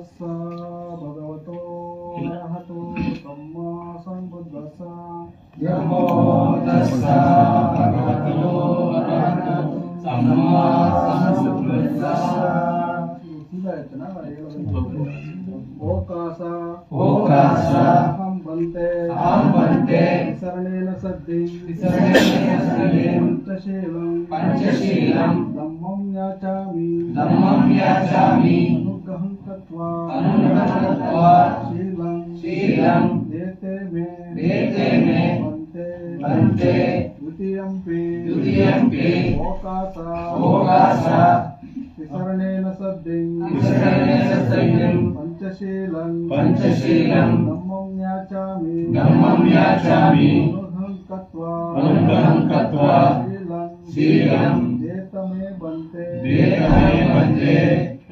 तस्स भगवतो अरहतो सम्मा सम्बुद्धस्स नमो तस्स भगवतो अरहतो सम्मा सम्बुद्धस्स ಇದಾಯ್ತು ನಾವು ಓಕಾಸ ಓಕಾಸ ಅಹಂ ಬಂತೆ ಅಹಂ ಬಂತೆ ವಿಸರಣೇನ ಸದ್ದಿ ವಿಸರಣೇನ ಸದ್ದಿ ಪಂಚಶೀಲಂ ಪಂಚಶೀಲಂ ಧಮ್ಮಂ ಯಾಚಾಮಿ ಧಮ್ಮಂ ಯಾಚಾಮಿ अहम तत्वा शीलं शीलं देते मे देते मे वन्ते वन्ते द्वितीयं पे द्वितीयं पे ओकासा ओकासा विसरणेन सद्धिं विसरणेन सद्धिं पञ्चशीलं पञ्चशीलं धम्मं याचामि धम्मं याचामि अनुधं तत्वा अनुधं तत्वा शीलं शीलं देतमे वन्ते देतमे वन्ते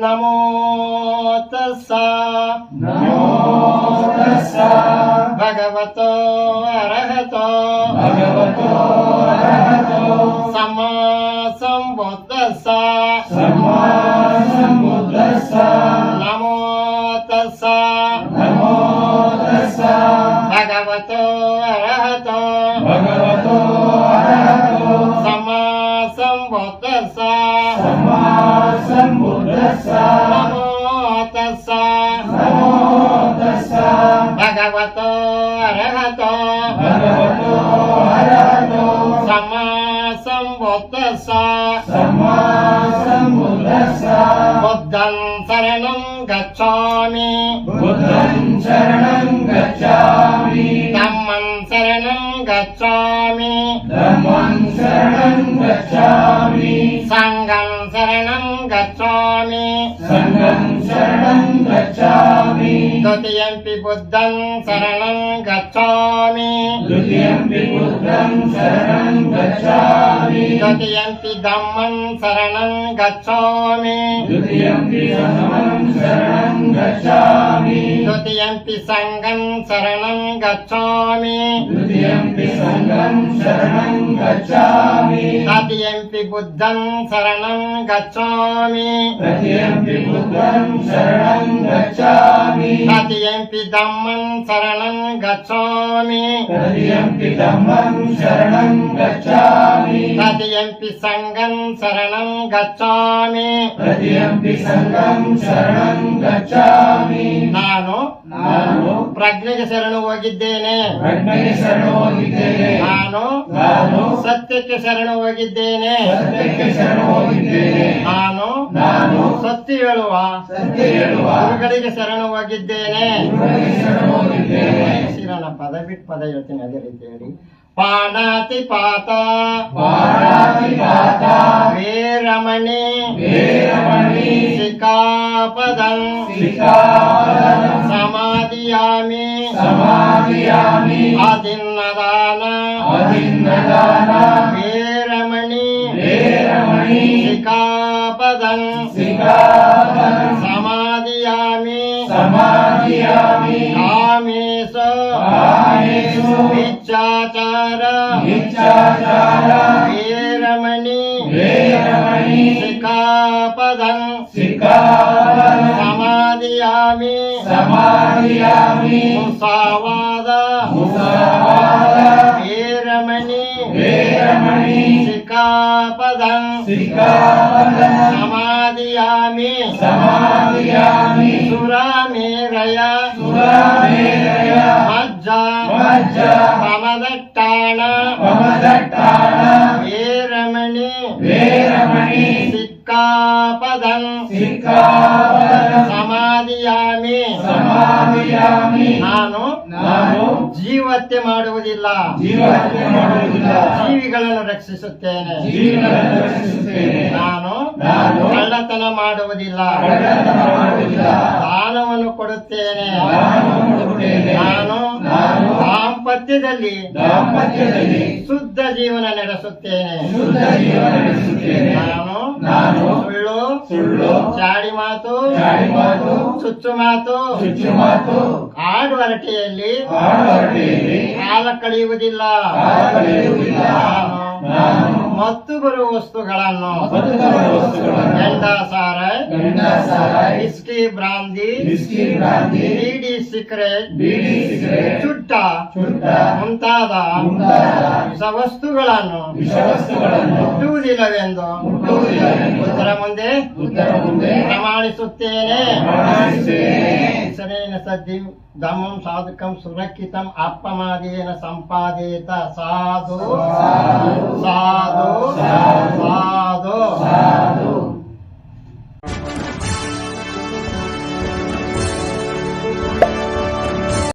नमो तस्सा नमो तस्सा भगवतो अरहतो भगवतो अरहतो सम्मा सम्बुद्धस्सा सम्मा సమా సంబుద్ధస్స నమో తస్స నమో తస్స భగవతో గచ్చామి. శరణం గచ్చామి. తమ్మం శరణం शरणं गच्छामि धम्मं शरणं गच्छामि सङ्गं शरणं गच्छामि सङ्गं शरणं गच्छामि द्वितीयम्पि बुद्धं शरणं गच्छामि द्वितीयम्पि बुद्धं शरणं गच्छामि द्वितीयम्पि धम्मं शरणं गच्छामि द्वितीयम्पि धम्मं शरणं गच्छामि द्वितीयम्पि सङ्गं शरणं गच्छामि द्वितीयम्पि सङ्गं शरणं गच्छामि तृतीयम्पि बुद्धं शरणं गच्छामि तृतीयम्पि बुद्धं शरणं गच्छामि तृतीयम्पि धम्मं शरणं गच्छामि तृतीयम्पि धम्मं शरणं गच्छामि तृतीयम्पि सङ्गं शरणं गच्छामि तृतीयम्पि सङ्गं शरणं गच्छामि ನಾನು ನಾನು ಪ್ರಜ್ಞೆಗೆ ಶರಣು ಹೋಗಿದ್ದೇನೆ ಪ್ರಜ್ಞೆಗೆ ಶರಣು ಹೋಗಿದ್ದೇನೆ ನಾನು ನಾನು ಸತ್ಯಕ್ಕೆ ಶರಣು ಹೋಗಿದ್ದೇನೆ ಸತ್ಯಕ್ಕೆ ಶರಣು ಹೋಗಿದ್ದೇನೆ ನಾನು ನಾನು ಸತ್ಯ ಹೇಳುವ ಸತ್ಯ ಹೇಳುವ ಗುರುಗಳಿಗೆ ಶರಣು ಹೋಗಿದ್ದೇನೆ ಗುರುಗಳಿಗೆ ಶರಣು ಹೋಗಿದ್ದೇನೆ ಶಿರನ ಪದ ಬಿಟ್ಟು ಪದ ಹೇಳ್ತೀನಿ ಅದೇ ರೀತಿ ಹೇಳಿ పాడాతి పాత పాడాతి పాత వీరమణి. వీరమణి. శిఖాపదం. శిఖాపదం. సమాధియామి. సమాధియామి. అదిన్నదాన అదిన్నదాన వీరమణి. వీరమణి. శిఖాపదం. శిఖాపదం. సమాధియామి. సమాధియామి. కామేశ. కామేశ. మిచ్చాచార మిచ్చాచార వీరమణి. వీరమణి. శిఖాపదం. శిఖాపదం. సమాదియామి సమాదియామి ముసావాద. ముసావాద. వీరమణి. వీరమణి. శిఖాపదం. శిఖాపదం. సమాదియామి సమాదియామి ada ಶಿಖಾಪದಂ ಸಮಾಧಿಯಾಮಿ ಸಮಾಧಿಯಾಮಿ ನಾನು ನಾನು ಜೀವ ಜೀವಹತ್ಯೆ ಮಾಡುವುದಿಲ್ಲ ಜೀವಹತ್ಯೆ ಮಾಡುವುದಿಲ್ಲ ಜೀವಿಗಳನ್ನು ರಕ್ಷಿಸುತ್ತೇನೆ ಜೀವಿಗಳನ್ನು ರಕ್ಷಿಸುತ್ತೇನೆ ನಾನು ನಾನು ಕಳ್ಳತನ ಮಾಡುವುದಿಲ್ಲ ಕಳ್ಳತನ ಮಾಡುವುದಿಲ್ಲ ದಾನವನ್ನು ಕೊಡುತ್ತೇನೆ ದಾನವನ್ನು ಕೊಡುತ್ತೇನೆ. ನಾನು ನಾನು ದಾಂಪತ್ಯದಲ್ಲಿ ದಾಂಪತ್ಯದಲ್ಲಿ ಶುದ್ಧ ಜೀವನ ನಡೆಸುತ್ತೇನೆ. ನಾನು ಸುಳ್ಳು ಸುಳ್ಳು ಚಾಡಿ ಮಾತು ಚುಚ್ಚು ಮಾತು ಚುಚ್ಚು ಮಾತು ಆಡುವರಟೆಯಲ್ಲಿ ಕಾಲ ಕಳೆಯುವುದಿಲ್ಲ. ನಾನು ಮತ್ತು ಬರುವ ವಸ್ತುಗಳನ್ನು ಗಂಡಸಾರ ಇಸ್ಕಿ ಬ್ರಾಂದಿ ಬೀಡಿ ಸಿಕ್ರೆಟ್ ಚುಟ್ಟ ಮುಂತಾದ ವಸ್ತುಗಳನ್ನು ಮುಟ್ಟುವುದಿಲ್ಲವೆಂದು ಉತ್ತರ ಮುಂದೆ ಪ್ರಮಾಣಿಸುತ್ತೇನೆ. ಸರಿ ಸದ್ಯ దమం సాధుకం సురక్షితం అప్పమాదేన సంపాదేత సాధు సాధు సాధు సాధు